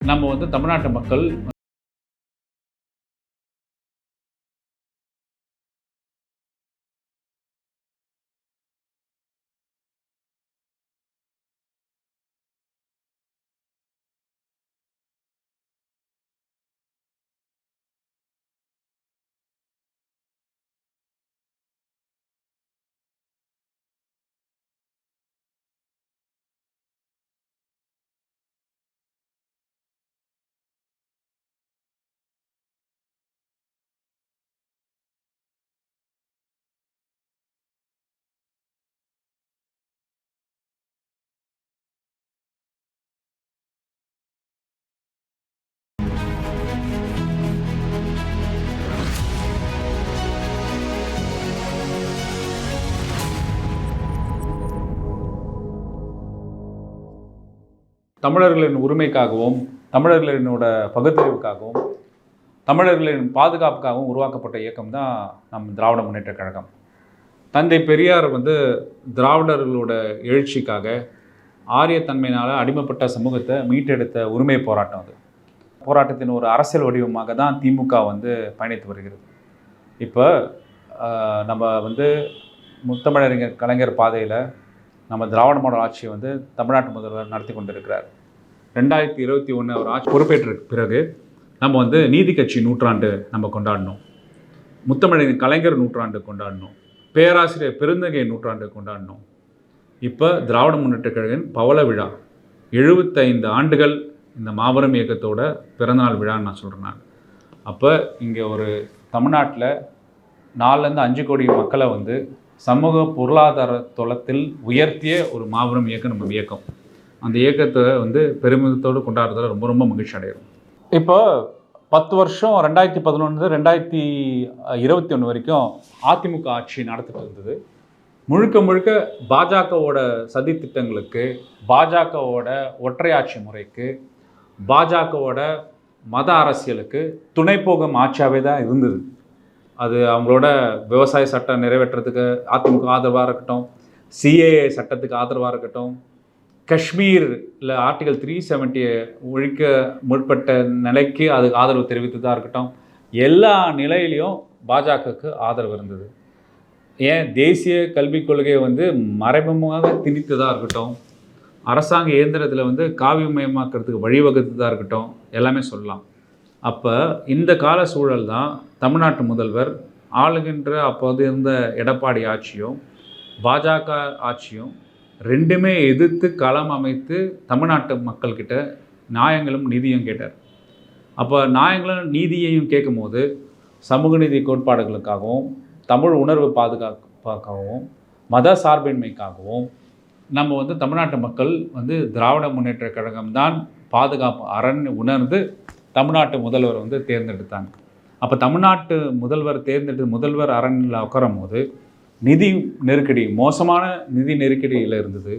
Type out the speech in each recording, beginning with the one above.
நம்ம வந்து தமிழ்நாட்டு மக்கள் தமிழர்களின் உரிமைக்காகவும் தமிழர்களினோட பகுத்தறிவுக்காகவும் தமிழர்களின் பாதுகாப்புக்காகவும் உருவாக்கப்பட்ட இயக்கம் தான் நம் திராவிட முன்னேற்றக் கழகம். தந்தை பெரியார் வந்து திராவிடர்களோட எழுச்சிக்காக ஆரியத்தன்மையினால் அடிமைப்பட்ட சமூகத்தை மீட்டெடுத்த உரிமை போராட்டம் அது. போராட்டத்தின் ஒரு அரசியல் வடிவமாக தான் திமுக வந்து பயணித்து வருகிறது. இப்போ நம்ம வந்து முத்தமிழறிஞர் கலைஞர் பாதையில் நம்ம திராவிட மாடல் ஆட்சியை வந்து தமிழ்நாட்டு முதல்வர் நடத்தி கொண்டிருக்கிறார். ரெண்டாயிரத்தி இருபத்தி ஒன்று அவர் ஆட்சி பொறுப்பேற்ற பிறகு நம்ம வந்து நீதி கட்சி நூற்றாண்டு நம்ம கொண்டாடணும் முத்தமிழரின் கலைஞர் நூற்றாண்டு கொண்டாடணும் பேராசிரியர் பெருந்தகை நூற்றாண்டு கொண்டாடணும் இப்போ திராவிட முன்னேற்ற கழகின் பவள விழா எழுபத்தைந்து ஆண்டுகள் இந்த மாபெரும் இயக்கத்தோட பிறந்தநாள் விழான்னு நான் சொல்கிறேன் நான். அப்போ இங்கே ஒரு தமிழ்நாட்டில் நாலுலேருந்து அஞ்சு கோடி மக்களை வந்து சமூக பொருளாதார தளத்தில் உயர்த்திய ஒரு மாபெரும் இயக்கம் நம்ம இயக்கம். அந்த இயக்கத்தை வந்து பெருமிதத்தோடு கொண்டாடுறதுல ரொம்ப ரொம்ப மகிழ்ச்சி அடைகிறோம். இப்போ பத்து வருஷம் ரெண்டாயிரத்தி பதினொன்று ரெண்டாயிரத்தி இருபத்தி ஒன்று வரைக்கும் அதிமுக ஆட்சி நடத்திட்டு இருந்தது. முழுக்க முழுக்க பாஜகவோட சதி திட்டங்களுக்கு பாஜகவோட ஒற்றையாட்சி முறைக்கு பாஜகவோட மத அரசியலுக்கு துணை போகும் ஆட்சியாகவே தான் இருந்தது. அது அவங்களோட விவசாய சட்டம் நிறைவேற்றுறதுக்கு அதிமுக ஆதரவாக இருக்கட்டும் சிஏஏ சட்டத்துக்கு ஆதரவாக இருக்கட்டும் காஷ்மீரில் ஆர்டிகல் த்ரீ செவன்ட்டியை ஒழிக்க முற்பட்ட நிலைக்கு அதுக்கு ஆதரவு தெரிவித்ததாக இருக்கட்டும் எல்லா நிலையிலையும் பாஜகவுக்கு ஆதரவு இருந்தது. ஏன்? தேசிய கல்விக் கொள்கையை வந்து மறைமுகமாக திணித்ததாக இருக்கட்டும் அரசாங்க இயந்திரத்தில் வந்து காவியமயமாக்கிறதுக்கு வழிவகுத்ததாக இருக்கட்டும் எல்லாமே சொல்லலாம். அப்போ இந்த கால சூழல் தான் தமிழ்நாட்டு முதல்வர் ஆளுகின்ற அப்போது இருந்த எடப்பாடி ஆட்சியும் பாஜக ஆட்சியும் ரெண்டுமே எதிர்த்து களம் அமைத்து தமிழ்நாட்டு மக்கள்கிட்ட நியாயங்களும் நீதியும் கேட்டார். அப்போ நியாயங்களும் நீதியையும் கேட்கும்போது சமூக நீதி கோட்பாடுகளுக்காகவும் தமிழ் உணர்வு பாதுகாப்பாகவும் மத சார்பின்மைக்காகவும் நம்ம வந்து தமிழ்நாட்டு மக்கள் வந்து திராவிட முன்னேற்றக் கழகம் தான் பாதுகாப்பு அரண் உணர்ந்து தமிழ்நாட்டு முதல்வர் வந்து தேர்ந்தெடுத்தாங்க. அப்போ தமிழ்நாட்டு முதல்வர் தேர்ந்தெடுத்து முதல்வர் அரணில் உட்காரும் போது நிதி நெருக்கடி மோசமான நிதி நெருக்கடியில் இருந்தது.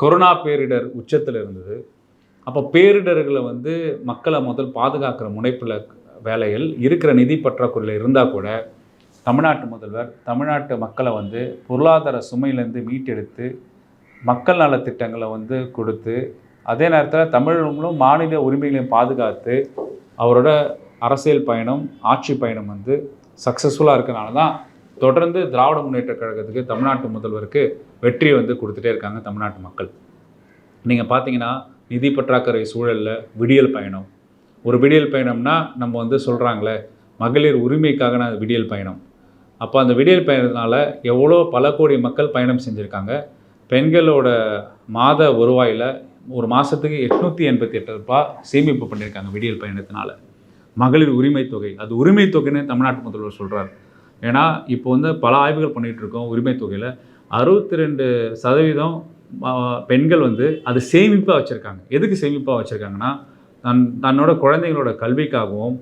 கொரோனா பேரிடர் உச்சத்தில் இருந்தது. அப்போ பேரிடர்களை வந்து மக்களை முதல் பாதுகாக்கிற முனைப்பில் வேலையில் இருக்கிற நிதி பற்றாக்குறையில் இருந்தால் கூட தமிழ்நாட்டு முதல்வர் தமிழ்நாட்டு மக்களை வந்து பொருளாதார சுமையிலேருந்து மீட்டெடுத்து மக்கள் நலத்திட்டங்களை வந்து கொடுத்து அதே நேரத்தில் தமிழர்களும் மாநில உரிமைகளையும் பாதுகாத்து அவரோட அரசியல் பயணம் ஆட்சி பயணம் வந்து சக்ஸஸ்ஃபுல்லாக இருக்கனால தான் தொடர்ந்து திராவிட முன்னேற்றக் கழகத்துக்கு தமிழ்நாட்டு முதல்வருக்கு வெற்றி வந்து கொடுத்துட்டே இருக்காங்க தமிழ்நாட்டு மக்கள். நீங்கள் பார்த்தீங்கன்னா நிதி பற்றாக்குறை சூழலில் விடியல் பயணம். ஒரு விடியல் பயணம்னா நம்ம வந்து சொல்கிறாங்களே மகளிர் உரிமைக்காக நான் விடியல் பயணம். அப்போ அந்த விடியல் பயணத்தினால எவ்வளோ பல கோடி மக்கள் பயணம் செஞ்சுருக்காங்க. பெண்களோட மாத வருவாயில் ஒரு மாதத்துக்கு எட்நூற்றி எண்பத்தி எட்டு ரூபாய் சேமிப்பு பண்ணியிருக்காங்க விடியல் பயணத்தினால. மகளிர் உரிமை தொகை. அது உரிமை தொகைன்னு தமிழ்நாட்டு முதல்வர் சொல்கிறார் ஏன்னா இப்போ வந்து பல ஆய்வுகள் பண்ணிகிட்டு இருக்கோம் உரிமை தொகையில். அறுபத்தி ரெண்டு சதவீதம் பெண்கள் வந்து அது சேமிப்பாக வச்சுருக்காங்க. எதுக்கு சேமிப்பாக வச்சுருக்காங்கன்னா தன் தன்னோட குழந்தைங்களோட கல்விக்காகவும்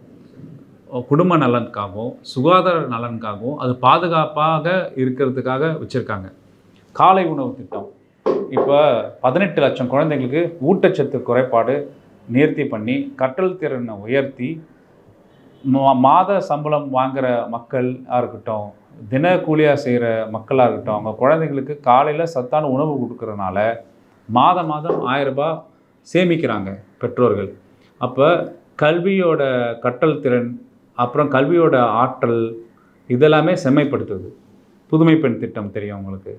குடும்ப நலனுக்காகவும் சுகாதார நலனுக்காகவும் அது பாதுகாப்பாக இருக்கிறதுக்காக வச்சுருக்காங்க. காலை உணவு திட்டம். இப்போ பதினெட்டு லட்சம் குழந்தைங்களுக்கு ஊட்டச்சத்து குறைபாடு நேர்த்தி பண்ணி கற்றல் திறனை உயர்த்தி மாத சம்பளம் வாங்குற மக்களாக இருக்கட்டும் தின கூலியாக செய்கிற மக்களாக இருக்கட்டும் அவங்க குழந்தைங்களுக்கு காலையில் சத்தான உணவு கொடுக்குறனால மாதம் மாதம் ஆயிரம் சேமிக்கிறாங்க பெற்றோர்கள். அப்போ கல்வியோட கற்றல் திறன் அப்புறம் கல்வியோட ஆற்றல் இதெல்லாமே செம்மைப்படுத்துது. புதுமை பெண் திட்டம் தெரியும் உங்களுக்கு.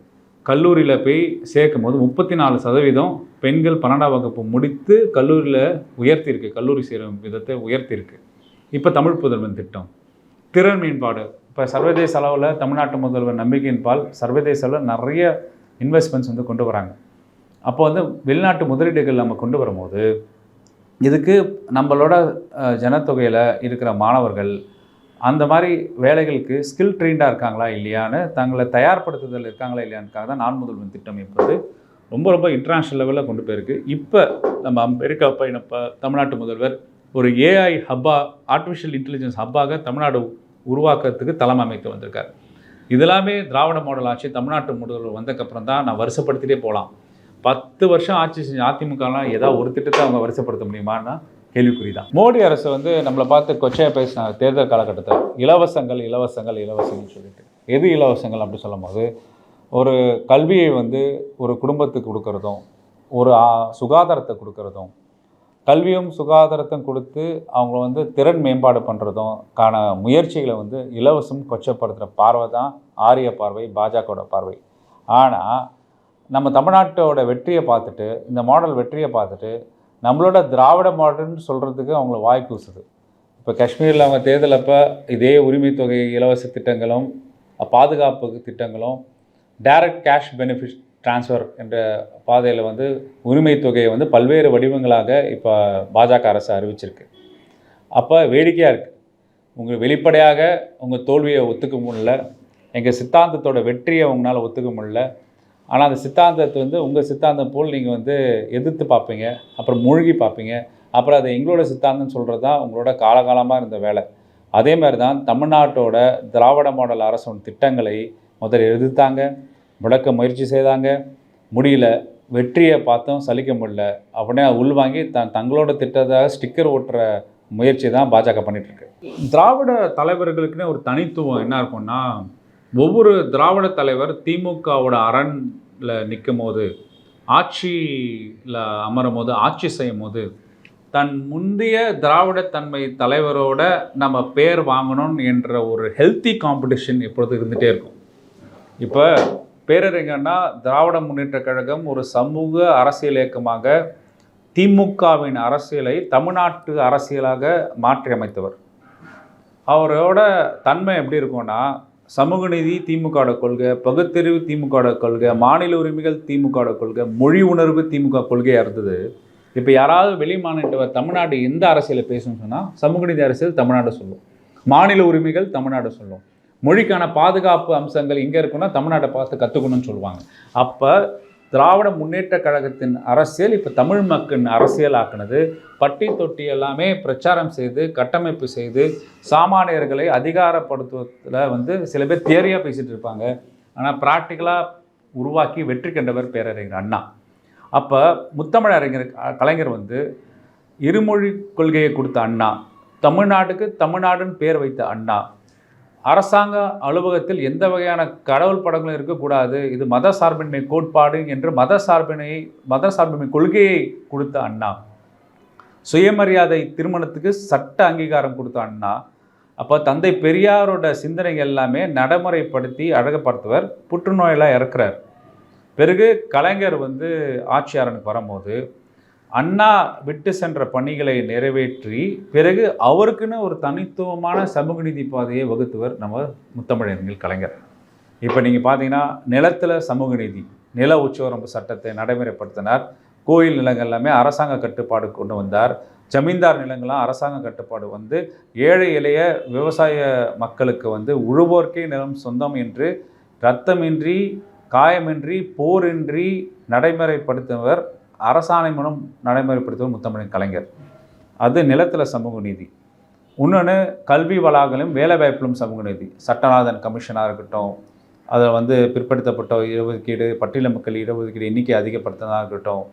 கல்லூரியில் போய் சேர்க்கும் போது முப்பத்தி நாலு சதவீதம் பெண்கள் பன்னெண்டாம் வகுப்பு முடித்து கல்லூரியில் உயர்த்தியிருக்கு. கல்லூரி சேரும் விதத்தை உயர்த்தியிருக்கு. இப்போ தமிழ் புதல்வன் திட்டம். திறன் மேம்பாடு. இப்போ சர்வதேச அளவில் தமிழ்நாட்டு முதல்வர் நம்பிக்கையின் பால் சர்வதேச அளவில் நிறைய இன்வெஸ்ட்மெண்ட்ஸ் வந்து கொண்டு வராங்க. அப்போ வந்து வெளிநாட்டு முதலீடுகள் நம்ம கொண்டு வரும்போது இதுக்கு நம்மளோட ஜனத்தொகையில் இருக்கிற மாணவர்கள் அந்த மாதிரி வேலைகளுக்கு ஸ்கில் ட்ரெயின்டாக இருக்காங்களா இல்லையான்னு தங்களை தயார்படுத்துதல் இருக்காங்களா இல்லையானுக்காக தான் நான் முதல்வன் திட்டம் என்பது ரொம்ப ரொம்ப இன்டர்நேஷ்னல் லெவலில் கொண்டு போயிருக்கு. இப்போ நம்ம அமெரிக்கா பயணப்ப தமிழ்நாட்டு முதல்வர் ஒரு ஏஐ ஹப்பா ஆர்டிஃபிஷியல் இன்டெலிஜென்ஸ் ஹப்பாக தமிழ்நாடு உருவாக்கிறதுக்கு தலைமை அமைத்து வந்திருக்கார். இதெல்லாமே திராவிட மாடல் ஆட்சி தமிழ்நாட்டு முதல்வர் வந்தக்கப்புறம் தான் நான் வருஷப்படுத்திட்டே போகலாம். பத்து வருஷம் ஆட்சி செஞ்ச அதிமுகலாம் ஏதாவது ஒரு திட்டத்தை அவங்க வருஷப்படுத்த முடியுமான்னா கேள்விக்குறி தான் மோடி அரசு வந்து நம்மளை பார்த்து கொச்சையாக பேசினாங்க தேர்தல் காலகட்டத்தில். இலவசங்கள் இலவசங்கள் இலவசங்கள்னு சொல்லிட்டு. எது இலவசங்கள் அப்படி சொல்லும்போது ஒரு கல்வியை வந்து ஒரு குடும்பத்துக்கு கொடுக்குறதும் ஒரு சுகாதாரத்தை கொடுக்குறதும் கல்வியும் சுகாதாரத்தையும் கொடுத்து அவங்கள வந்து திறன் மேம்பாடு பண்ணுறதும் கான முயற்சிகளை வந்து இலவசம் கொச்சப்படுத்துகிற பார்வை தான் ஆரிய பார்வை பாஜகவோட பார்வை. ஆனால் நம்ம தமிழ்நாட்டோட வெற்றியை பார்த்துட்டு இந்த மாடல் வெற்றியை பார்த்துட்டு நம்மளோட திராவிட மாடல்னு சொல்கிறதுக்கு அவங்கள வாய் கூசுது. இப்போ காஷ்மீரில் அவங்க தேர்தல் அப்போ இதே உரிமை தொகை இலவச திட்டங்களும் பாதுகாப்பு திட்டங்களும் டைரக்ட் கேஷ் பெனிஃபிட் ட்ரான்ஸ்ஃபர் என்ற பாதையில் வந்து உரிமை தொகையை வந்து பல்வேறு வடிவங்களாக இப்போ பாஜக அரசு அறிவிச்சிருக்கு. அப்போ வேடிக்கையாக இருக்குது உங்கள் வெளிப்படையாக உங்கள் தோல்வியை ஒத்துக்க முடியல. எங்கள் சித்தாந்தத்தோட வெற்றியை உங்களால் ஒத்துக்க முடியல. ஆனால் அந்த சித்தாந்தத்தை வந்து உங்கள் சித்தாந்தம் போல் நீங்கள் வந்து எதிர்த்து பார்ப்பீங்க. அப்புறம் மூழ்கி பார்ப்பீங்க. அப்புறம் அது எங்களோட சித்தாந்தம் சொல்கிறது தான் உங்களோட காலகாலமாக இருந்த வேலை. அதே மாதிரி தான் தமிழ்நாட்டோட திராவிட மாடல் அரசோட திட்டங்களை முதல்ல எதிர்த்தாங்க. விளக்க முயற்சி செய்தாங்க. முடியல. வெற்றியை பார்த்தும் சலிக்க முடியல. அப்படியே உள்வாங்கி த தங்களோட திட்டத்தை ஸ்டிக்கர் ஓட்டுற முயற்சி தான் பாஜக பண்ணிகிட்ருக்கு திராவிட தலைவர்களுக்குன்னு ஒரு தனித்துவம் என்ன இருக்கும்னா ஒவ்வொரு திராவிட தலைவர் திமுகவோட அரண்ல நிற்கும் போது ஆட்சியில் அமரும் போது ஆட்சி செய்யும் போது தன் முந்தைய திராவிடத்தன்மை தலைவரோட நம்ம பேர் வாங்கணும் என்ற ஒரு ஹெல்த்தி காம்படிஷன் எப்பொழுது இருந்துகிட்டே இருக்கும். இப்போ பேரறிஞர்னா திராவிட முன்னேற்ற கழகம் ஒரு சமூக அரசியல் இயக்கமாக திமுகவின் அரசியலை தமிழ்நாட்டு அரசியலாக மாற்றி அமைத்தவர். அவரோட தன்மை எப்படி இருக்கும்னா சமூக நீதி திமுகவோட கொள்கை பகுத்தறிவு திமுகவோட கொள்கை மாநில உரிமைகள் திமுகவோட கொள்கை மொழி உணர்வு திமுக கொள்கையாக இருந்தது. இப்போ யாராவது வெளி மாநிலத்தவர் தமிழ்நாடு எந்த அரசியலை பேசணும்னு சொன்னால் சமூக நீதி அரசியல் தமிழ்நாடு சொல்லும். மாநில உரிமைகள் தமிழ்நாடு சொல்லும். மொழிக்கான பாதுகாப்பு அம்சங்கள் இங்கே இருக்குன்னா தமிழ்நாட்டை பார்த்து கற்றுக்கணும்னு சொல்லுவாங்க. அப்போ திராவிட முன்னேற்ற கழகத்தின் அரசியல் இப்போ தமிழ் மக்களின் அரசியலாக்குனது பட்டி தொட்டி எல்லாமே பிரச்சாரம் செய்து கட்டமைப்பு செய்து சாமானியர்களை அதிகாரப்படுத்துவதில் வந்து சில பேர் தியரியாக பேசிகிட்டு இருப்பாங்க. ஆனால் ப்ராக்டிக்கலாக உருவாக்கி வெற்றி கண்டவர் பேரறிஞர் அண்ணா. அப்போ முத்தமிழ் அறிஞர் கலைஞர் வந்து இருமொழி கொள்கையை கொடுத்த அண்ணா. தமிழ்நாட்டுக்கு தமிழ்நாடுன்னு பேர் வைத்த அண்ணா. அரசாங்க அலுவலகத்தில் எந்த வகையான கடவுள் படங்களும் இருக்கக்கூடாது. இது மத சார்பின்மை கோட்பாடு என்று மத சார்பினை மத சார்பின்மை கொள்கையை கொடுத்த அண்ணா. சுயமரியாதை திருமணத்துக்கு சட்ட அங்கீகாரம் கொடுத்த அண்ணா. அப்போ தந்தை பெரியாரோட சிந்தனைகள் எல்லாமே நடைமுறைப்படுத்தி அழகப்படுத்துவர் புற்றுநோயெல்லாம் இறக்குறார். பிறகு கலைஞர் வந்து ஆட்சியாளனுக்கு வரும்போது அண்ணா விட்டு சென்ற பணிகளை நிறைவேற்றி பிறகு அவருக்குன்னு ஒரு தனித்துவமான சமூக நீதி பாதையை வகுத்தவர் நம்ம முத்தமிழறிஞர் கலைஞர். இப்போ நீங்கள் பார்த்தீங்கன்னா நிலத்தில் சமூக நீதி நில உச்சவரம்பு சட்டத்தை நடைமுறைப்படுத்தினார். கோயில் நிலங்கள் எல்லாமே அரசாங்க கட்டுப்பாடு கொண்டு வந்தார். ஜமீன்தார் நிலங்கள்லாம் அரசாங்க கட்டுப்பாடு வந்து ஏழை எளிய விவசாய மக்களுக்கு வந்து உழுவோர்க்கே நிலம் சொந்தம் என்று ரத்தமின்றி காயமின்றி போரின்றி நடைமுறைப்படுத்துவர் அரசாணை மூலம் நடைமுறைப்படுத்துவது முத்தமிழின் கலைஞர். அது நிலத்தில் சமூக நீதி. இன்னொன்று கல்வி வளாகங்களும் வேலைவாய்ப்பிலும் சமூக நீதி. சட்டநாதன் கமிஷனாக இருக்கட்டும் அதில் வந்து பிற்படுத்தப்பட்ட இடஒதுக்கீடு பட்டியல மக்கள் இடஒதுக்கீடு எண்ணிக்கை அதிகப்படுத்தினதாக இருக்கட்டும்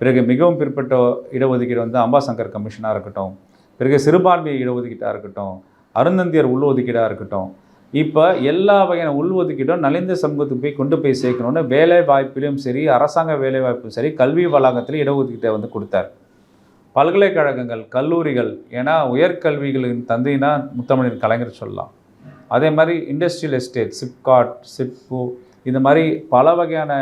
பிறகு மிகவும் பிற்பட்ட இடஒதுக்கீடு வந்து அம்பாசங்கர் கமிஷனாக இருக்கட்டும் பிறகு சிறுபான்மை இடஒதுக்கீட்டாக இருக்கட்டும் அருந்தந்தியர் உள்ளொதுக்கீடாக இருக்கட்டும் இப்போ எல்லா வகையான உள்ஒதுக்கீடும் நலிந்த சமூகத்துக்கு போய் கொண்டு போய் சேர்க்கணும்னு வேலை வாய்ப்பிலும் சரி அரசாங்க வேலை வாய்ப்பும் சரி கல்வி வளாகத்தில் இடஒதுக்கீட்டை வந்து கொடுத்தார். பல்கலைக்கழகங்கள் கல்லூரிகள் ஏன்னா உயர்கல்விகளின் தந்தைனா முத்தமிழின் கலைஞர் சொல்லலாம். அதே மாதிரி இண்டஸ்ட்ரியல் எஸ்டேட் சிப்காட் சிப்கோ இந்த மாதிரி பல வகையான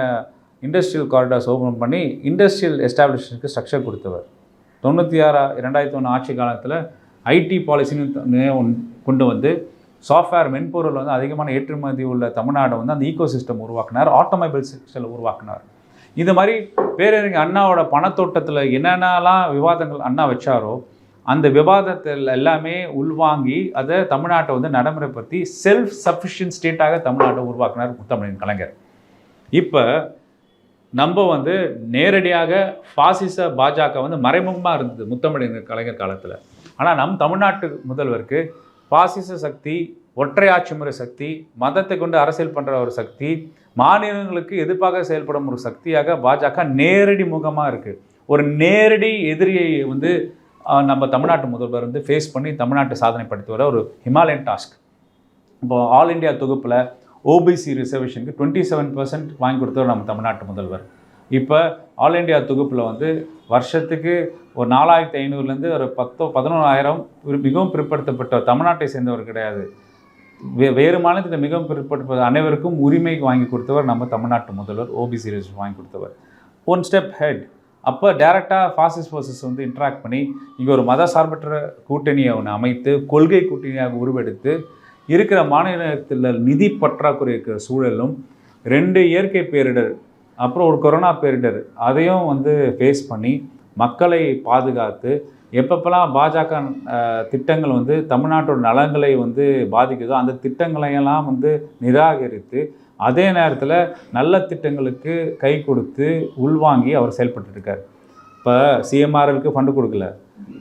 இண்டஸ்ட்ரியல் காரிடார்ஸ் ஓப்பன் பண்ணி இண்டஸ்ட்ரியல் எஸ்டாப்ளிஷ்மெண்ட்க்கு ஸ்ட்ரக்சர் கொடுத்தவர். தொண்ணூற்றி ஆறா இரண்டாயிரத்தி ஒன்று ஆட்சி காலத்தில் ஐடி பாலிசின்னு கொண்டு வந்து சாஃப்ட்வேர் மென்பொருள் வந்து அதிகமான ஏற்றுமதி உள்ள தமிழ்நாடு வந்து அந்த ஈகோ சிஸ்டம் உருவாக்குனார் ஆட்டோமொபைல் சிஸ்டம் உருவாக்கினார். இது மாதிரி பேரறிஞர் அண்ணாவோட பணத்தோட்டத்தில் என்னென்னலாம் விவாதங்கள் அண்ணா வச்சாரோ அந்த விவாதத்தில் எல்லாமே உள்வாங்கி அதை தமிழ்நாட்டை வந்து நடைமுறைப்படுத்தி செல்ஃப் சஃபிஷியன்ட் ஸ்டேட்டாக தமிழ்நாட்டை உருவாக்கினார் முத்தமிழின் கலைஞர். இப்போ நம்ம வந்து நேரடியாக ஃபாசிச பாஜக வந்து மறைமுகமாக இருந்தது முத்தமிழின் கலைஞர் காலத்தில். ஆனால் நம் தமிழ்நாட்டு முதல்வருக்கு பாசிச சக்தி ஒற்றையாட்சி முறை சக்தி மதத்தை கொண்டு அரசியல் பண்ணுற ஒரு சக்தி மாநிலங்களுக்கு எதிர்ப்பாக செயல்படும் ஒரு சக்தியாக பாஜக நேரடி முகமாக இருக்குது ஒரு நேரடி எதிரியை வந்து நம்ம தமிழ்நாட்டு முதல்வர் வந்து ஃபேஸ் பண்ணி தமிழ்நாட்டை சாதனை படுத்தி வர ஒரு ஹிமாலயன் டாஸ்க் இப்போ ஆல் இந்தியா தொகுப்பில் ஓபிசி ரிசர்வேஷனுக்கு டுவெண்ட்டி செவன் பர்சன்ட் வாங்கி கொடுத்தவர் நம்ம தமிழ்நாட்டு முதல்வர். இப்போ ஆல் இந்தியா தொகுப்பில் வந்து வருஷத்துக்கு ஒரு நாலாயிரத்தி ஐநூறுலேருந்து ஒரு பத்தோ பதினொன்றாயிரம் மிகவும் பிற்படுத்தப்பட்ட தமிழ்நாட்டை சேர்ந்தவர் கிடையாது. வே வேறு மாநிலத்தில் மிகவும் பிற்படுத்த அனைவருக்கும் உரிமை வாங்கி கொடுத்தவர் நம்ம தமிழ்நாட்டு முதல்வர் ஓபிசி ரிஜிஸ்டர் வாங்கி கொடுத்தவர். ஒன் ஸ்டெப் ஹெட் அப்போ டேரெக்டாக ஃபாசிஸ்ட் ஃபோர்ஸஸ் வந்து இன்ட்ராக்ட் பண்ணி இங்கே ஒரு மத சார்பற்ற கூட்டணியை ஒன்று அமைத்து கொள்கை கூட்டணியாக உருவெடுத்து இருக்கிற மாநிலத்தில் நிதி பற்றாக்குறை இருக்கிற சூழலும் ரெண்டு இயற்கை பேரிடர் அப்புறம் ஒரு கொரோனா பேரிடர் அதையும் வந்து ஃபேஸ் பண்ணி மக்களை பாதுகாத்து எப்பப்பெல்லாம் பாஜக திட்டங்கள் வந்து தமிழ்நாட்டோட நலன்களை வந்து பாதிக்குதோ அந்த திட்டங்களையெல்லாம் வந்து நிராகரித்து அதே நேரத்தில் நல்ல திட்டங்களுக்கு கை கொடுத்து உள்வாங்கி அவர் செயல்பட்டு இருக்கார். இப்போ சிஎம்ஆர்எலுக்கு ஃபண்டு கொடுக்கல.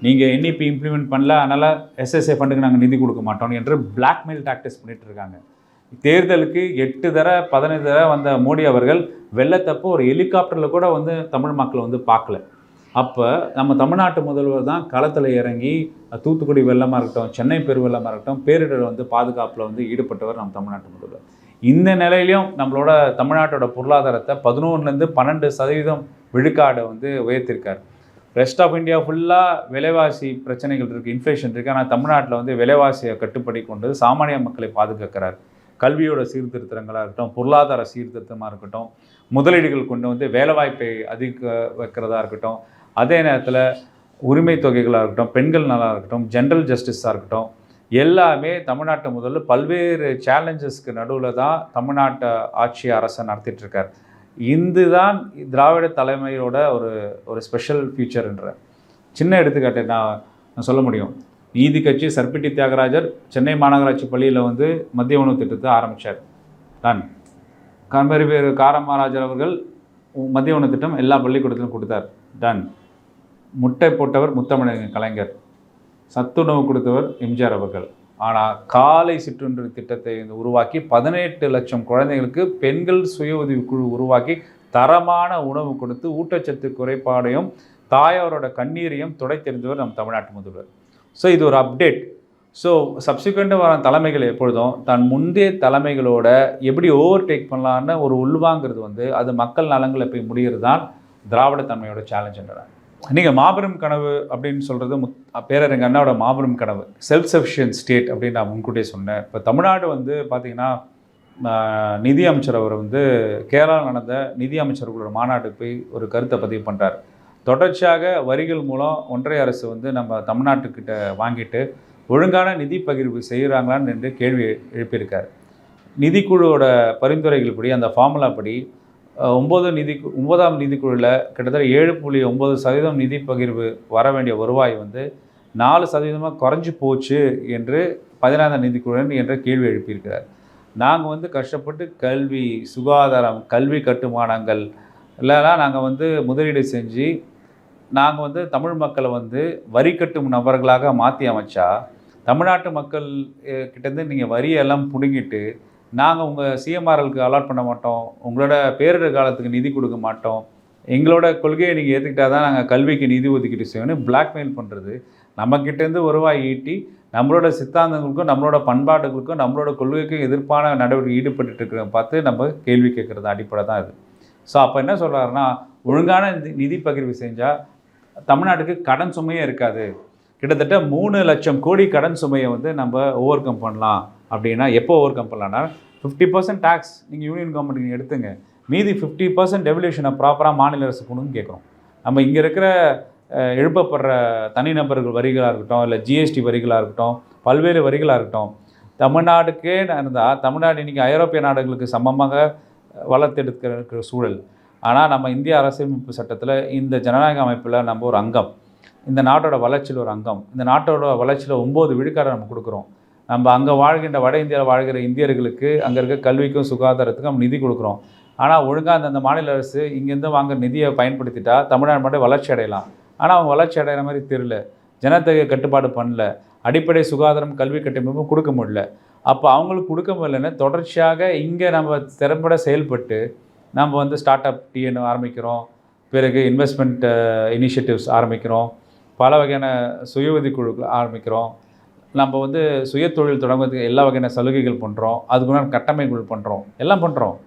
நீங்கள் என்இபி இம்ப்ளிமெண்ட் பண்ணல அதனால் எஸ்எஸ்ஏ ஃபண்டுக்கு நாங்கள் நிதி கொடுக்க மாட்டோம் என்று பிளாக்மெயில் டாக்டிஸ் பண்ணிகிட்டு இருக்காங்க. தேர்தலுக்கு எட்டு தடவை பதினைந்து தடவை வந்த மோடி அவர்கள் வெள்ளத்தப்போ ஒரு ஹெலிகாப்டரில் கூட வந்து தமிழ் மக்களை வந்து பார்க்கல. அப்போ நம்ம தமிழ்நாட்டு முதல்வர் தான் களத்தில் இறங்கி தூத்துக்குடி வெள்ளமாக இருக்கட்டும் சென்னை பெருவெள்ளமாக இருக்கட்டும் பேரிடர் வந்து பாதுகாப்பில் வந்து ஈடுபட்டவர் நம்ம தமிழ்நாட்டு முதல்வர். இந்த நிலையிலையும் நம்மளோட தமிழ்நாட்டோட பொருளாதாரத்தை பதினொன்றுலேருந்து பன்னெண்டு சதவீதம் விழுக்காடை வந்து உயர்த்திருக்கார். ரெஸ்ட் ஆஃப் இந்தியா ஃபுல்லாக விலைவாசி பிரச்சனைகள் இருக்குது இன்ஃப்ளேஷன் இருக்குது ஆனால் தமிழ்நாட்டில் வந்து விலைவாசியை கட்டுப்படி கொண்டு சாமானிய மக்களை பாதுகாக்கிறார். கல்வியோட சீர்திருத்தங்களாக இருக்கட்டும் பொருளாதார சீர்திருத்தமாக இருக்கட்டும் முதலீடுகள் கொண்டு வந்து வேலைவாய்ப்பை அதிக வைக்கிறதா இருக்கட்டும் அதே நேரத்தில் உரிமை தொகைகளாக இருக்கட்டும் பெண்கள் நலாக இருக்கட்டும் ஜென்ரல் ஜஸ்டிஸாக இருக்கட்டும் எல்லாமே தமிழ்நாட்டு முதல்ல பல்வேறு சேலஞ்சஸ்க்கு நடுவில் தான் தமிழ்நாட்டை ஆட்சி அரசை நடத்திட்டுருக்கார். இந்து தான் திராவிட தலைமையோட ஒரு ஒரு ஸ்பெஷல் ஃபியூச்சர்ன்ற சின்ன எடுத்துக்காட்டு நான் நான் சொல்ல முடியும். நீதி கட்சி சர்பிட்டி தியாகராஜர் சென்னை மாநகராட்சி பள்ளியில் வந்து மத்திய உணவு திட்டத்தை ஆரம்பித்தார் டன் கம்பேரி பேர் காரமராஜர் அவர்கள் மத்திய உணவு திட்டம் எல்லா பள்ளிக்கூடத்திலும் கொடுத்தார். டன் முட்டை போட்டவர் முத்தமிழ் கலைஞர். சத்துணவு கொடுத்தவர் எம்ஜிஆர் அவர்கள். ஆனால் காலை சிற்றுண்டு திட்டத்தை வந்து உருவாக்கி பதினெட்டு லட்சம் குழந்தைகளுக்கு பெண்கள் சுய உதவி குழு உருவாக்கி தரமான உணவு கொடுத்து ஊட்டச்சத்து குறைபாடையும் தாயாரோட கண்ணீரையும் துடைத்தெறிந்தவர் நம் தமிழ்நாட்டு முதல்வர். ஸோ இது ஒரு அப்டேட் ஸோ சப்சிக்வெண்ட்டாக வர தலைமைகள் எப்பொழுதும் தன் முந்தைய தலைமைகளோட எப்படி ஓவர் டேக் பண்ணலான்னு ஒரு உள்வாங்கிறது வந்து அது மக்கள் நலங்களை போய் முடிகிறது தான் திராவிட தன்மையோட சேலஞ்சுன்றாங்க நீங்கள் மாபெரும் கனவு அப்படின்னு சொல்கிறது முத் பேரறிஞர் அண்ணாவோட மாபெரும் கனவு. செல்ஃப் சஃபிஷியன்ட் ஸ்டேட் அப்படின்னு நான் முன்கூட்டியே சொன்னேன். இப்போ தமிழ்நாடு வந்து பார்த்திங்கன்னா நிதி அமைச்சர் அவர் வந்து கேரளா நடந்த நிதி அமைச்சர்களோட மாநாட்டுக்கு போய் ஒரு கருத்தை பதிவு பண்ணுறார் தொடர்ச்சியாக வரிகள் மூலம் ஒன்றிய அரசு வந்து நம்ம தமிழ்நாட்டுக்கிட்ட வாங்கிட்டு ஒழுங்கான நிதி பகிர்வு செய்கிறாங்களான்னு என்று கேள்வி எழுப்பியிருக்கார். நிதிக்குழுவோட பரிந்துரைகள் படி அந்த ஃபார்முலா படி ஒம்பது நிதி ஒன்பதாம் நிதிக்குழுவில் கிட்டத்தட்ட ஏழு புள்ளி ஒன்பது சதவீதம் நிதி பகிர்வு வர வேண்டிய வருவாய் வந்து நாலு சதவீதமாக குறைஞ்சி போச்சு என்று பதினாறாம் நிதிக்குழு என்ற கேள்வி எழுப்பியிருக்கிறார். நாங்கள் வந்து கஷ்டப்பட்டு கல்வி சுகாதாரம் கல்வி கட்டுமானங்கள் இல்லைனா நாங்கள் வந்து முதலீடு செஞ்சு நாங்கள் வந்து தமிழ் மக்களை வந்து வரி கட்டும் நபர்களாக மாற்றி அமைச்சா தமிழ்நாட்டு மக்கள் கிட்டேருந்து நீங்கள் வரியெல்லாம் பிடுங்கிட்டு நாங்கள் உங்கள் சிஎம்ஆர்எலுக்கு அலாட் பண்ண மாட்டோம் உங்களோட பேரிடர் காலத்துக்கு நிதி கொடுக்க மாட்டோம் எங்களோட கொள்கையை நீங்கள் ஏற்றுக்கிட்டா தான் நாங்கள் கல்விக்கு நிதி ஒதுக்கீடு செய்யணும் பிளாக்மெயில் பண்ணுறது நம்மக்கிட்டேருந்து வருவாய் ஈட்டி நம்மளோட சித்தாந்தங்களுக்கும் நம்மளோட பண்பாடுகளுக்கும் நம்மளோட கொள்கைக்கும் எதிர்ப்பான நடவடிக்கை ஈடுபட்டு இருக்கிறத பார்த்து நம்ம கேள்வி கேட்குறது அடிப்படை தான் இது. ஸோ அப்போ என்ன சொல்கிறாருன்னா ஒழுங்கான நிதி பகிர்வு செஞ்சால் தமிழ்நாட்டுக்கு கடன் சுமையே இருக்காது. கிட்டத்தட்ட மூணு லட்சம் கோடி கடன் சுமையை வந்து நம்ம ஓவர் கம் பண்ணலாம். அப்படின்னா எப்போ ஓவர் கம் பண்ணலாம்னா ஃபிஃப்டி பர்சன்ட் டேக்ஸ் நீங்கள் யூனியன் கவர்மெண்ட் நீங்கள் எடுத்துங்க. மீதி ஃபிஃப்டி பர்சன்ட் டெவல்யூஷனை ப்ராப்பராக மாநில அரசு கொடுன்னு கேட்குறோம். நம்ம இங்கே இருக்கிற எழுப்பப்படுற தனிநபர்கள் வரிகளாக இருக்கட்டும் இல்லை ஜிஎஸ்டி வரிகளாக இருக்கட்டும் பல்வேறு வரிகளாக இருக்கட்டும் தமிழ்நாடுக்கே இருந்தால் தமிழ்நாடு இன்றைக்கி ஐரோப்பிய நாடுகளுக்கு சமமாக வளர்த்தெடுக்கிற சூழல். ஆனால் நம்ம இந்திய அரசியலமைப்பு சட்டத்தில் இந்த ஜனநாயக அமைப்பில் நம்ம ஒரு அங்கம். இந்த நாட்டோட வளர்ச்சியில் ஒரு அங்கம். இந்த நாட்டோட வளர்ச்சியில் ஒம்பது விழுக்காடை நம்ம கொடுக்குறோம். நம்ம அங்கே வாழ்கின்ற வட இந்தியாவில் வாழ்கிற இந்தியர்களுக்கு அங்கே இருக்க கல்விக்கும் சுகாதாரத்துக்கும் நம்ம நிதி கொடுக்குறோம். ஆனால் ஒழுங்காக அந்தந்த மாநில அரசு இங்கேருந்து வாங்க நிதியை பயன்படுத்திட்டா தமிழ்நாடு மட்டும் வளர்ச்சி அடையலாம். ஆனால் அவங்க வளர்ச்சி அடைகிற மாதிரி தெரியல. ஜனத்தொகை கட்டுப்பாடு பண்ணல. அடிப்படை சுகாதாரம் கல்வி கட்டமைப்பும் கொடுக்க முடியல. அப்போ அவங்களுக்கு கொடுக்க முடியலன்னு தொடர்ச்சியாக இங்கே நம்ம திறம்பட செயல்பட்டு நம்ம வந்து ஸ்டார்ட் அப் டிஎன் ஆரம்பிக்கிறோம். பிறகு இன்வெஸ்ட்மெண்ட் இனிஷியேட்டிவ்ஸ் ஆரம்பிக்கிறோம். பல வகையான சுய உதவி குழுக்கள் ஆரம்பிக்கிறோம். நம்ம வந்து சுய தொழில் தொடங்குறதுக்கு எல்லா வகையான சலுகைகள் பண்ணுறோம் அதுக்குள்ள கட்டமைப்புகள் பண்ணுறோம் எல்லாம் பண்ணுறோம்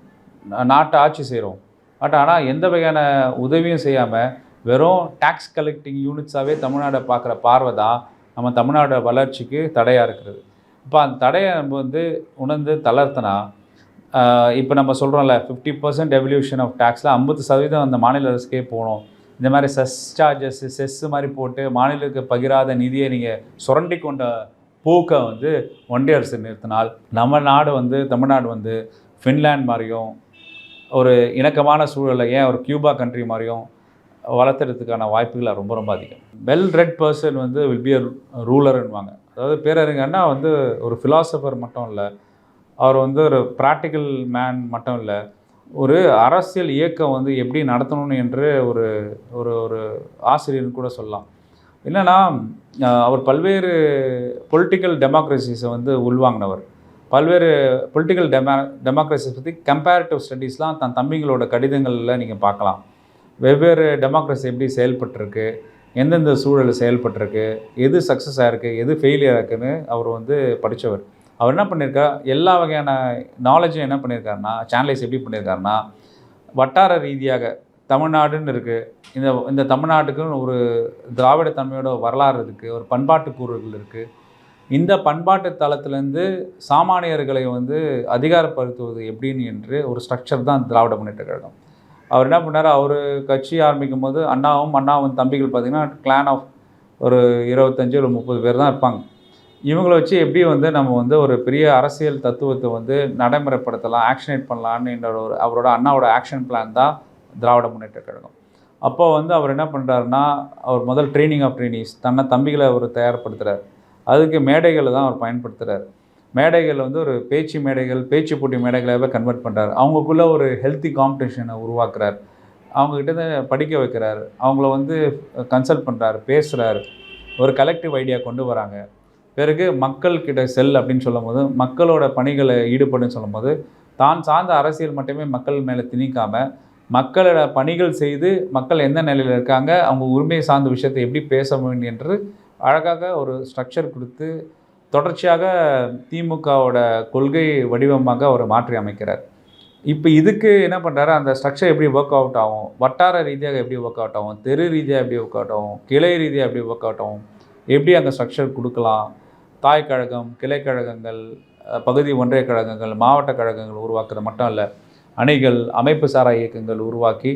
நாட்டை ஆட்சி செய்கிறோம் பட் ஆனால் எந்த வகையான உதவியும் செய்யாமல் வெறும் டேக்ஸ் கலெக்டிங் யூனிட்ஸாகவே தமிழ்நாடை பார்க்குற பார்வை தான் நம்ம தமிழ்நாடு வளர்ச்சிக்கு தடையாக இருக்கிறது. இப்போ அந்த தடையை நம்ம வந்து உணர்ந்து தளர்த்தினா இப்போ நம்ம சொல்கிறோம்ல ஃபிஃப்டி பர்சன்ட் எவல்யூஷன் ஆஃப் டேக்ஸில் ஐம்பது சதவீதம் அந்த மாநில அரசுக்கே போகணும். இந்த மாதிரி செஸ் சார்ஜஸ் செஸ் மாதிரி போட்டு மாநிலத்துக்கு பகிராத நிதியை நீங்கள் சுரண்டி கொண்ட போக்கை வந்து ஒன்றிய அரசு நிறுத்தினால் நம்ம நாடு வந்து தமிழ்நாடு வந்து ஃபின்லாண்ட் மாதிரியும் ஒரு இணக்கமான சூழலை ஏன் ஒரு கியூபா கண்ட்ரி மாதிரியும் வளர்த்துறதுக்கான வாய்ப்புகள் ரொம்ப ரொம்ப அதிகம். வெல் ரெட் பர்சன் வந்து வில் பி அ ரூலர்னுவாங்க அதாவது பேரறிஞர்னா வந்து ஒரு ஃபிலாசபர் மட்டும் இல்லை அவர் வந்து ஒரு ப்ராக்டிக்கல் மேன் மட்டும் இல்லை ஒரு அரசியல் இயக்கம் வந்து எப்படி நடத்தணும்னு என்று ஒரு ஒரு ஒரு ஆசிரியர்னு கூட சொல்லலாம். என்னென்னா அவர் பல்வேறு பொலிட்டிக்கல் டெமோக்ரஸிஸை வந்து உள்வாங்கினவர். பல்வேறு பொலிட்டிக்கல் டெமா டெமோக்ரஸிஸ் பற்றி கம்பேரிட்டிவ் ஸ்டடீஸ்லாம் தன் தம்பிங்களோட கடிதங்களில் நீங்கள் பார்க்கலாம். வெவ்வேறு டெமோக்ரஸி எப்படி செயல்பட்டிருக்கு எந்தெந்த சூழல் செயல்பட்டிருக்கு எது சக்ஸஸ் ஆகிருக்கு எது ஃபெயிலியர் இருக்குன்னு அவர் வந்து படித்தவர் அவர் என்ன பண்ணியிருக்கார்? எல்லா வகையான நாலேஜும் என்ன பண்ணியிருக்காருன்னா சேனலைஸ் எப்படி பண்ணியிருக்காருன்னா வட்டார ரீதியாக தமிழ்நாடுன்னு இருக்குது இந்த இந்த தமிழ்நாட்டுக்குன்னு ஒரு திராவிட தன்மையோட வரலாறு இருக்குது ஒரு பண்பாட்டு கூறுகள் இருக்குது இந்த பண்பாட்டு தளத்திலேருந்து சாமானியர்களை வந்து அதிகாரப்படுத்துவது எப்படின்னு என்று ஒரு ஸ்ட்ரக்சர் தான் திராவிட முன்னேற்ற கழகம். அவர் என்ன பண்ணார்? அவர் கட்சி ஆரம்பிக்கும் போது அண்ணாவும் அண்ணாவும் தம்பிகள் பார்த்திங்கன்னா கிளான் ஆஃப் ஒரு இருபத்தஞ்சு ஒரு முப்பது பேர் தான் இருப்பாங்க. இவங்களை வச்சு எப்படி வந்து நம்ம வந்து ஒரு பெரிய அரசியல் தத்துவத்தை வந்து நடைமுறைப்படுத்தலாம் ஆக்ஷனேட் பண்ணலான்னு என்ற ஒரு அவரோட அண்ணாவோட ஆக்ஷன் பிளான் தான் திராவிட முன்னேற்ற கழகம். அப்போ வந்து அவர் என்ன பண்ணுறாருன்னா அவர் முதல் ட்ரைனிங் ஆஃப் ட்ரைனிஸ் தன்னை தம்பிகளை அவர் தயார்படுத்துகிறார் அதுக்கு மேடைகளை தான் அவர் பயன்படுத்துகிறார் மேடைகள் வந்து ஒரு பேச்சு மேடைகள் பேச்சு போட்டி மேடைகளாகவே கன்வெர்ட் பண்ணுறாரு அவங்களுக்குள்ளே ஒரு ஹெல்த்தி காம்படிஷனை உருவாக்குறார். அவங்கக்கிட்ட படிக்க வைக்கிறார். அவங்கள வந்து கன்சல்ட் பண்ணுறாரு பேசுகிறார் ஒரு கலெக்டிவ் ஐடியா கொண்டு வராங்க. பிறகு மக்கள்கிட்ட செல் அப்படின்னு சொல்லும்போது மக்களோட பணிகளை ஈடுபடுன்னு சொல்லும்போது தான் சார்ந்த அரசியல் மட்டுமே மக்கள் மேலே திணிக்காமல் மக்களோட பணிகள் செய்து மக்கள் எந்த நிலையில் இருக்காங்க அவங்க உரிமை சார்ந்த விஷயத்தை எப்படி பேச வேண்டும் என்று அழகாக ஒரு ஸ்ட்ரக்சர் கொடுத்து தொடர்ச்சியாக திமுகவோட கொள்கை வடிவமாக அவர் மாற்றி அமைக்கிறார். இப்போ இதுக்கு என்ன பண்ணுறாரு அந்த ஸ்ட்ரக்சர் எப்படி ஒர்க் அவுட் ஆகும்? வட்டார ரீதியாக எப்படி ஒர்க் அவுட் ஆகும்? தெரு ரீதியாக எப்படி ஒர்க் அவுட் ஆகும்? கிளை ரீதியாக எப்படி ஒர்க் அவுட் ஆகும்? எப்படி அந்த ஸ்ட்ரக்சர் கொடுக்கலாம்? தாய் கழகம் கிளை கழகங்கள் பகுதி ஒன்றிய கழகங்கள் மாவட்ட கழகங்கள் உருவாக்குறது மட்டும் இல்லை அணிகள் அமைப்பு சாரா இயக்கங்கள் உருவாக்கி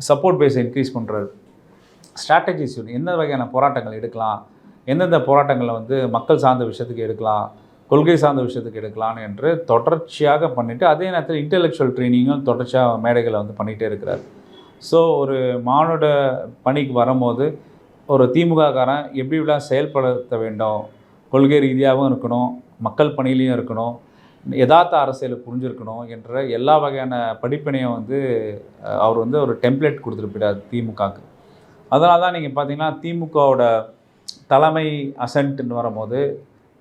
சப்போர்ட் பேஸை இன்க்ரீஸ் பண்ணுறது ஸ்ட்ராட்டஜிஸ் எந்த வகையான போராட்டங்கள் எடுக்கலாம் எந்தெந்த போராட்டங்களை வந்து மக்கள் சார்ந்த விஷயத்துக்கு எடுக்கலாம் கொள்கை சார்ந்த விஷயத்துக்கு எடுக்கலாம்னு என்று தொடர்ச்சியாக பண்ணிவிட்டு அதே நேரத்தில் இன்டெலெக்சுவல் ட்ரைனிங்கும் தொடர்ச்சியாக மேடைகளை வந்து பண்ணிகிட்டே இருக்கிறார். ஸோ ஒரு மானுட பணிக்கு வரும்போது ஒரு திமுககாரன் எப்படி இப்படிலாம் செயல்படுத்த வேண்டும் கொள்கை ரீதியாகவும் இருக்கணும் மக்கள் பணியிலையும் இருக்கணும் யதார்த்த அரசியலை புரிஞ்சிருக்கணும் என்ற எல்லா வகையான படிப்பினையும் வந்து அவர் வந்து ஒரு டெம்ப்ளேட் கொடுத்துட்டு திமுகவுக்கு அதனால தான் நீங்கள் பார்த்தீங்கன்னா திமுகவோட தலைமை அசன்ட்னு வரும்போது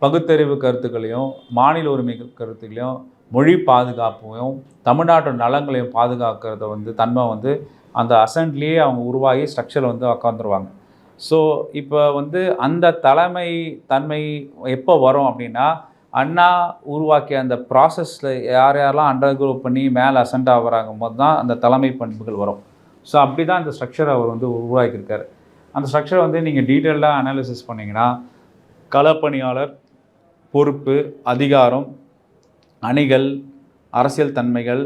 பகுத்தறிவு கருத்துக்களையும் மாநில உரிமை கருத்துக்களையும் மொழி பாதுகாப்பையும் தமிழ்நாட்டு நலங்களையும் பாதுகாக்கிறத வந்து தன்மை வந்து அந்த அசன்ட்லேயே அவங்க உருவாகி ஸ்ட்ரக்சரில் வந்து உக்காந்துருவாங்க. ஸோ இப்போ வந்து அந்த தலைமை தன்மை எப்போ வரும் அப்படின்னா அண்ணா உருவாக்கிய அந்த ப்ராசஸில் யார் யாரெல்லாம் அண்டர் குரூப் பண்ணி மேலே அசென்ட் ஆகிறாங்க போது தான் அந்த தலைமை பண்புகள் வரும். ஸோ அப்படி தான் இந்த ஸ்ட்ரக்சரை அவர் வந்து உருவாக்கியிருக்காரு. அந்த ஸ்ட்ரக்சரை வந்து நீங்கள் டீட்டெயிலாக அனாலிசிஸ் பண்ணிங்கன்னா களப்பணியாளர் பொறுப்பு அதிகாரம் அணிகள் அரசியல் தன்மைகள்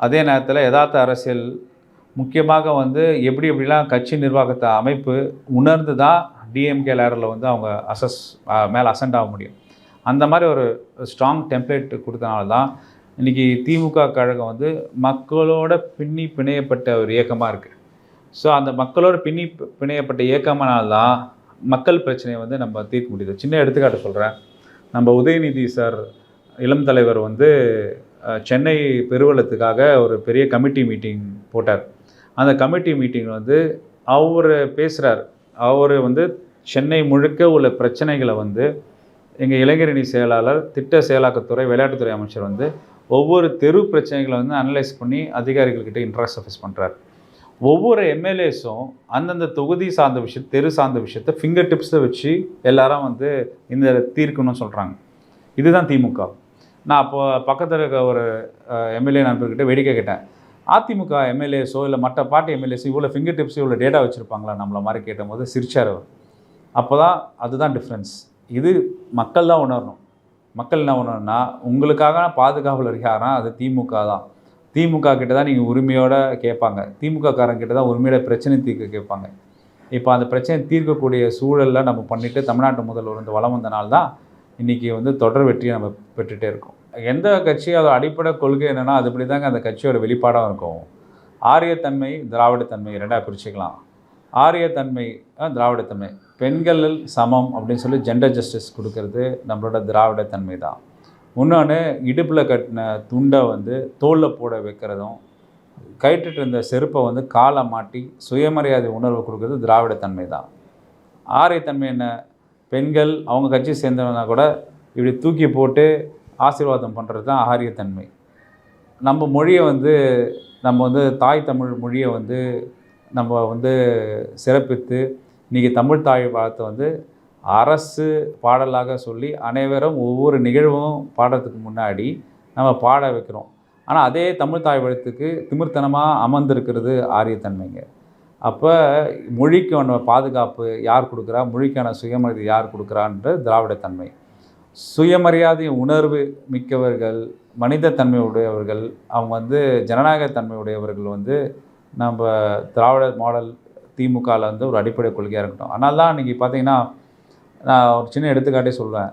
அதே நேரத்தில் யதார்த்த அரசியல் முக்கியமாக வந்து எப்படி எப்படிலாம் கட்சி நிர்வாகத்தை அமைப்பு உணர்ந்து தான் டிஎம்கே லேடரில் வந்து அவங்க அசஸ் மேலே அசண்ட் ஆக முடியும். அந்த மாதிரி ஒரு ஸ்ட்ராங் டெம்ப்ளேட் கொடுத்தனால தான் இன்றைக்கி திமுக கழகம் வந்து மக்களோட பின்னி பிணையப்பட்ட ஒரு இயக்கமாக இருக்குது ஸோ அந்த மக்களோட பின்னி பிணையப்பட்ட இயக்கமானால்தான் மக்கள் பிரச்சனையை வந்து நம்ம தீர்க்க முடியுது. சின்ன எடுத்துக்காட்டு சொல்கிறேன் நம்ம உதயநிதி சார் இளம் தலைவர் வந்து சென்னை பெருவளத்துக்காக ஒரு பெரிய கமிட்டி மீட்டிங் போட்டார். அந்த கமிட்டி மீட்டிங் வந்து அவர் பேசுகிறார் அவர் வந்து சென்னை முழுக்க உள்ள பிரச்சனைகளை வந்து எங்கள் இளைஞரணி செயலாளர் திட்ட செயலாக்கத்துறை விளையாட்டுத்துறை அமைச்சர் வந்து ஒவ்வொரு தெரு பிரச்சனைகளை வந்து அனலைஸ் பண்ணி அதிகாரிகள்கிட்ட இன்ட்ரெஸ்ட் சர்ஃபேஸ் பண்ணுறாரு ஒவ்வொரு எம்எல்ஏஸும் அந்தந்த தொகுதி சார்ந்த விஷயம் தெரு சார்ந்த விஷயத்த ஃபிங்கர் டிப்ஸை வச்சு எல்லாரும் வந்து இந்த தீர்க்கணும்னு சொல்கிறாங்க இதுதான் திமுக. நான் அப்போ பக்கத்தில் இருக்க ஒரு எம்எல்ஏ நண்பர்கிட்ட வேடிக்கை கேட்டேன். அதிமுக எம்எல்ஏஸோ இல்லை மற்ற பார்ட்டி எம்எல்ஏஸோ இவ்வளோ ஃபிங்கர் டிப்ஸ் இவ்வளோ டேட்டா வச்சுருப்பாங்களா நம்மள மாதிரி கேட்டபோது சிரிச்சார் அவர். அப்போ தான் அதுதான் டிஃப்ரென்ஸ் இது மக்கள் தான் உணரணும். மக்கள் என்ன உணரணும்னா உங்களுக்காக பாதுகாவலர் யாரா? அது திமுக தான். திமுக கிட்ட தான் நீங்கள் உரிமையோட கேட்பாங்க. திமுககாரங்கிட்ட தான் உரிமையோட பிரச்சனை தீர்க்க கேட்பாங்க. இப்போ அந்த பிரச்சனை தீர்க்கக்கூடிய சூழலில் நம்ம பண்ணிவிட்டு தமிழ்நாட்டு முதல்வர் வந்து வளம் வந்தனால தான் இன்றைக்கி வந்து தொடர் வெற்றியை நம்ம பெற்றுகிட்டே இருக்கோம். எந்த கட்சி அதோட அடிப்படை கொள்கை என்னென்னா அதுபடி தாங்க அந்த கட்சியோட வெளிப்பாடாக இருக்கும். ஆரியத்தன்மை திராவிடத்தன்மை ரெண்டாக பிரிச்சுக்கலாம். ஆரியத்தன்மை திராவிடத்தன்மை. பெண்களில் சமம் அப்படின்னு சொல்லி ஜெண்டர் ஜஸ்டிஸ் கொடுக்கறது நம்மளோட திராவிடத்தன்மை தான். இன்னொன்று இடுப்பில் கட்டின துண்டை வந்து தோளில் போட வைக்கிறதும் கயிற்றுட்டு இருந்த செருப்பை வந்து காலை மாட்டி சுயமரியாதை உணர்வு கொடுக்கறது திராவிடத்தன்மை தான். ஆரியத்தன்மை என்ன? பெண்கள் அவங்க கட்சி சேர்ந்தவங்க கூட இப்படி தூக்கி போட்டு ஆசீர்வாதம் பண்ணுறது தான் ஆரியத்தன்மை. நம்ம மொழியை வந்து நம்ம வந்து தாய் தமிழ் மொழியை வந்து நம்ம வந்து சிறப்பித்து இன்றைக்கி தமிழ் தாய் பாடத்தை வந்து அரசு பாடலாக சொல்லி அனைவரும் ஒவ்வொரு நிகழ்வும் பாடுறதுக்கு முன்னாடி நம்ம பாட வைக்கிறோம். ஆனால் அதே தமிழ் தாய் வழத்துக்கு திமிர்த்தனமாக அமர்ந்திருக்கிறது ஆரியத்தன்மைங்க. அப்போ மொழிக்கான பாதுகாப்பு யார் கொடுக்குறா? மொழிக்கான சுயமரியாதை யார் கொடுக்குறான்ற திராவிடத்தன்மை. சுயமரியாதை உணர்வு மிக்கவர்கள் மனித தன்மை உடையவர்கள் அவங்க வந்து ஜனநாயக தன்மை உடையவர்கள் வந்து நம்ம திராவிட மாடல் திமுகவில் வந்து ஒரு அடிப்படை கொள்கையாக இருக்கட்டும். ஆனால் தான் இன்றைக்கி பார்த்தீங்கன்னா நான் ஒரு சின்ன எடுத்துக்காட்டே சொல்லுவேன்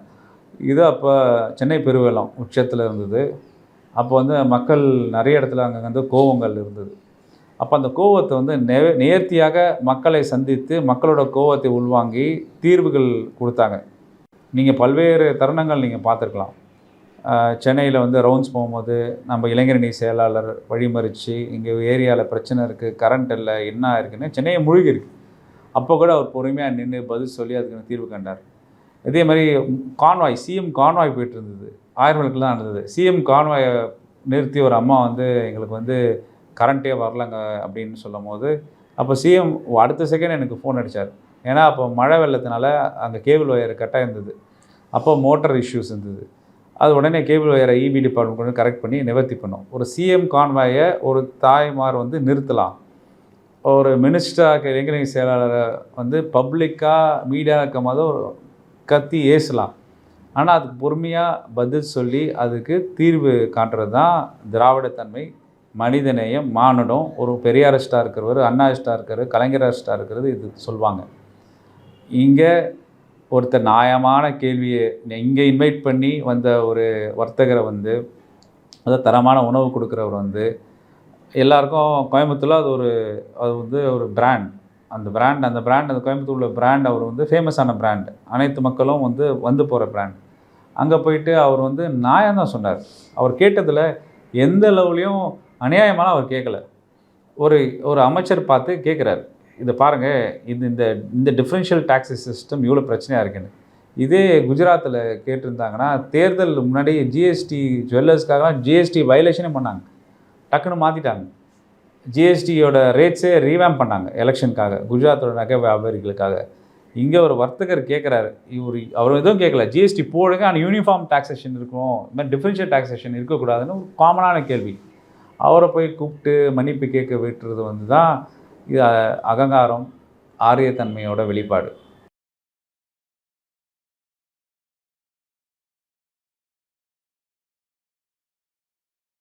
இது அப்போ சென்னை பெருவெள்ளம் உச்சத்தில் இருந்தது. அப்போ வந்து மக்கள் நிறைய இடத்துல அங்கே வந்து கோவங்கள் இருந்தது. அப்போ அந்த கோவத்தை வந்து நே நேர்த்தியாக மக்களை சந்தித்து மக்களோட கோவத்தை உள்வாங்கி தீர்வுகள் கொடுத்தாங்க. நீங்கள் பல்வேறு தருணங்கள் நீங்கள் பார்த்துருக்கலாம். சென்னையில் வந்து ரவுண்ட்ஸ் போகும்போது நம்ம இளைஞரணி செயலாளர் வழிமறித்து இங்கே ஏரியாவில் பிரச்சனை இருக்குது கரண்ட் இல்லை என்ன இருக்குன்னு சென்னையை மூழ்கி இருக்கு அப்போ கூட அவர் பொறுமையாக நின்று பதில் சொல்லி அதுக்கு தீர்வு கண்டார். இதே மாதிரி கான்வாய் சிஎம் கான்வாய் போயிட்டு இருந்தது. ஆயிரம் தான் இருந்தது. சிஎம் கான்வாயை நிறுத்தி ஒரு அம்மா வந்து எங்களுக்கு வந்து கரண்ட்டே வரலங்க அப்படின்னு சொல்லும் போது அப்போ சிஎம் அடுத்த செகண்ட் எனக்கு ஃபோன் அடித்தார் ஏன்னா அப்போ மழை வெள்ளத்தினால அங்கே கேபிள் ஒயர் கட்டாக இருந்தது. அப்போ மோட்டர் இஷ்யூஸ் இருந்தது. அது உடனே கேபிள் ஒயரை இபி டிபார்ட்மெண்ட் கொண்டு கரெக்ட் பண்ணி நிவர்த்தி பண்ணோம். ஒரு சிஎம் கான்வாயை ஒரு தாய்மார் வந்து நிறுத்தலாம். ஒரு மினிஸ்டராக இளைஞரணி செயலாளரை வந்து பப்ளிக்காக மீடியா இருக்கும் போது ஒரு கத்தி ஏசலாம். ஆனால் அதுக்கு பொறுமையாக பதில் சொல்லி அதுக்கு தீர்வு காட்டுறது தான் திராவிடத்தன்மை மனிதநேயம் மானுடம். ஒரு பெரியாரிஸ்டாக இருக்கிறவர் அண்ணாயிஸ்டாக இருக்கிறவர் கலைஞரஸ்டாக இருக்கிறது இது சொல்லுவாங்க இங்கே ஒருத்தர் நியாயமான கேள்வியை இங்கே இன்வைட் பண்ணி வந்த ஒரு வர்த்தகரை வந்து அதாவது தரமான உணவு கொடுக்குறவர் வந்து எல்லாருக்கும் கோயம்புத்தூரில் அது ஒரு அது வந்து ஒரு பிராண்ட் அந்த பிராண்ட் அந்த பிராண்ட் அந்த கோயம்புத்தூர் உள்ள பிராண்ட் அவர் வந்து ஃபேமஸான பிராண்ட் அனைத்து மக்களும் வந்து வந்து போகிற பிராண்ட் அங்கே போயிட்டு அவர் வந்து நியாயம் தான் சொன்னார். அவர் கேட்டதில் எந்த லெவலையும் அநியாயமான அவர் கேட்கல ஒரு ஒரு அமைச்சர் பார்த்து கேட்குறாரு இதை பாருங்கள் இது இந்த இந்த டிஃப்ரென்ஷியல் டாக்ஸி சிஸ்டம் இவ்வளோ பிரச்சனையாக இருக்குன்னு இதே குஜராத்தில் கேட்டிருந்தாங்கன்னா தேர்தல் முன்னாடி ஜிஎஸ்டி ஜுவல்லர்ஸ்க்காகலாம் ஜிஎஸ்டி வயலேஷனே பண்ணாங்க. டக்குன்னு மாற்றிட்டாங்க ஜிஎஸ்டியோட ரேட்ஸே ரீவேம் பண்ணாங்க எலெக்ஷனுக்காக குஜராத்தோட நகை வியாபாரிகளுக்காக. இங்கே ஒரு வர்த்தகர் கேட்குறாரு இவர் அவர் எதுவும் கேட்கல ஜிஎஸ்டி போடுங்க ஆனால் யூனிஃபார்ம் டாக்ஸேஷன் இருக்கும். இந்த மாதிரி டிஃப்ரென்ஷியல் டாக்ஸேஷன் இருக்கக்கூடாதுன்னு ஒரு காமனான கேள்வி. அவரை போய் கூப்பிட்டு மன்னிப்பு கேட்க விட்டுறது வந்து தான் இது அகங்காரம் ஆரியத்தன்மையோட வெளிப்பாடு.